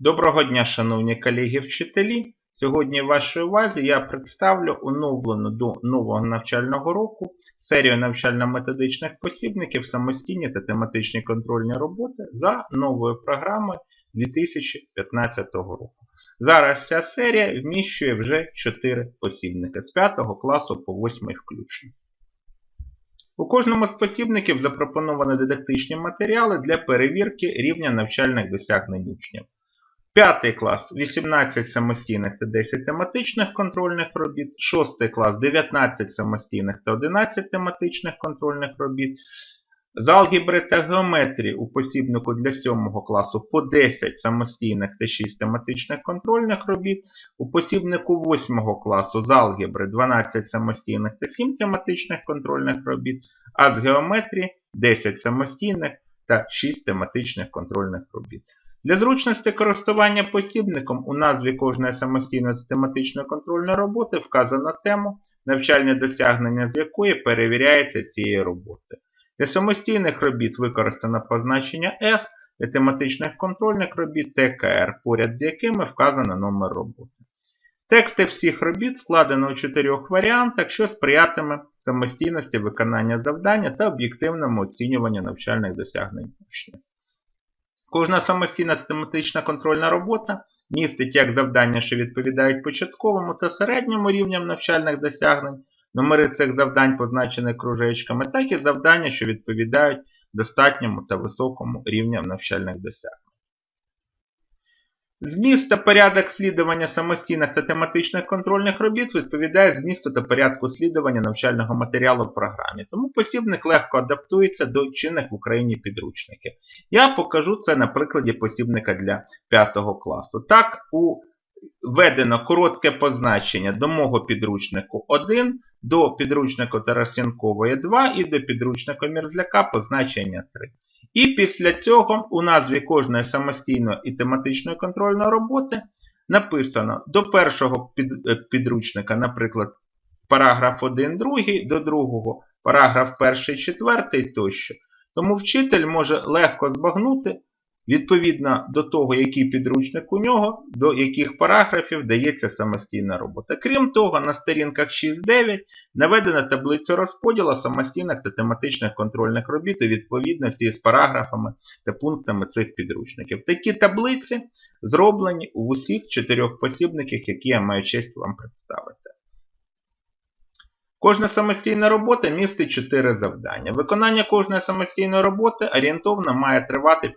Доброго дня, шановні колеги-вчителі. Сьогодні в вашій увазі я представлю оновлену до нового навчального року серію навчально-методичних посібників самостійні та тематичні контрольні роботи за новою програмою 2015 року. Зараз ця серія вміщує вже 4 посібники з 5 класу по 8 включно. У кожному з посібників запропоновані дидактичні матеріали для перевірки рівня навчальних досягнень учнів. П'ятий клас 18 самостійних та 10 тематичних контрольних робіт, шостий клас 19 самостійних та 11 тематичних контрольних робіт. З алгебри та геометрії у посібнику для 7 класу по 10 самостійних та 6 тематичних контрольних робіт. У посібнику 8 класу з алгебри 12 самостійних та 7 тематичних контрольних робіт, а з геометрії 10 самостійних та 6 тематичних контрольних робіт. Для зручності користування посібником у назві кожної самостійної тематичної контрольної роботи вказано тему, навчальне досягнення з якої перевіряється цією роботою. Для самостійних робіт використано позначення S, для тематичних контрольних робіт ТКР, поряд з якими вказано номер роботи. Тексти всіх робіт складено у чотирьох варіантах, що сприятиме самостійності виконання завдання та об'єктивному оцінюванню навчальних досягнень учнів. Кожна самостійна тематична контрольна робота містить як завдання, що відповідають початковому та середньому рівням навчальних досягнень, номери цих завдань позначені кружечками, так і завдання, що відповідають достатньому та високому рівням навчальних досягнень. Зміст порядок слідування самостійних та тематичних контрольних робіт відповідає змісту та порядку слідування навчального матеріалу в програмі, тому посібник легко адаптується до чинних в Україні підручників. Я покажу це на прикладі посібника для 5 класу. Так, у введено коротке позначення до мого підручнику 1, до підручника Тарасенкової 2 і до підручника Мерзляка позначення 3. І після цього у назві кожної самостійної і тематичної контрольної роботи написано до першого е, підручника, наприклад, параграф 1, 2, до другого параграф 1, 4 тощо. Тому вчитель може легко збагнути, Відповідно до того, який підручник у нього, до яких параграфів дається самостійна робота. Крім того, на сторінках 6-9 наведена таблиця розподілу самостійних та тематичних контрольних робіт у відповідності з параграфами та пунктами цих підручників. Такі таблиці зроблені у усіх чотирьох посібниках, які я маю честь вам представити. Кожна самостійна робота містить 4 завдання. Виконання кожної самостійної роботи орієнтовно має тривати 15-20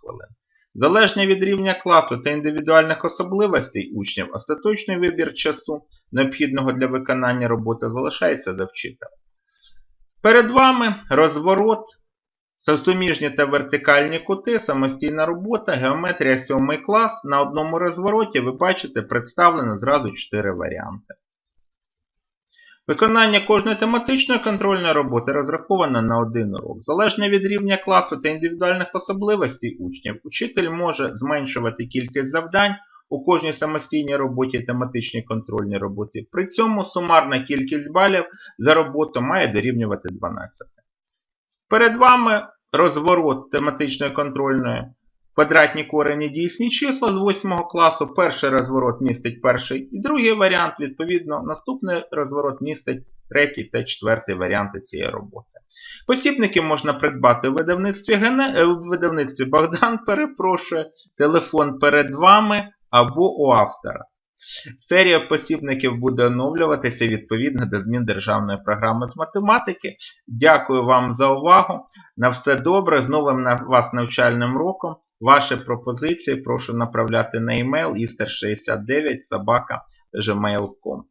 хвилин. Залежно від рівня класу та індивідуальних особливостей учнів, остаточний вибір часу, необхідного для виконання роботи, залишається за вчителем. Перед вами розворот, суміжні та вертикальні кути, самостійна робота, геометрія 7 клас. На одному розвороті ви бачите представлено зразу 4 варіанти. Виконання кожної тематичної контрольної роботи розраховано на один урок. Залежно від рівня класу та індивідуальних особливостей учнів, учитель може зменшувати кількість завдань у кожній самостійній роботі тематичній контрольній роботі. При цьому сумарна кількість балів за роботу має дорівнювати 12. Перед вами розворот тематичної контрольної Квадратні корені дійсні числа з 8 класу. Перший розворот містить перший і другий варіант, відповідно, наступний розворот містить третій та четвертий варіанти цієї роботи. Посібники можна придбати у видавництві, Гене... Е, у видавництві Богдан, перепрошую, телефон перед вами або у автора. Серія посібників буде оновлюватися відповідно до змін Державної програми з математики. Дякую вам за увагу. На все добре. З новим на вас навчальним роком. Ваші пропозиції прошу направляти на e-mail ister69 gmail.com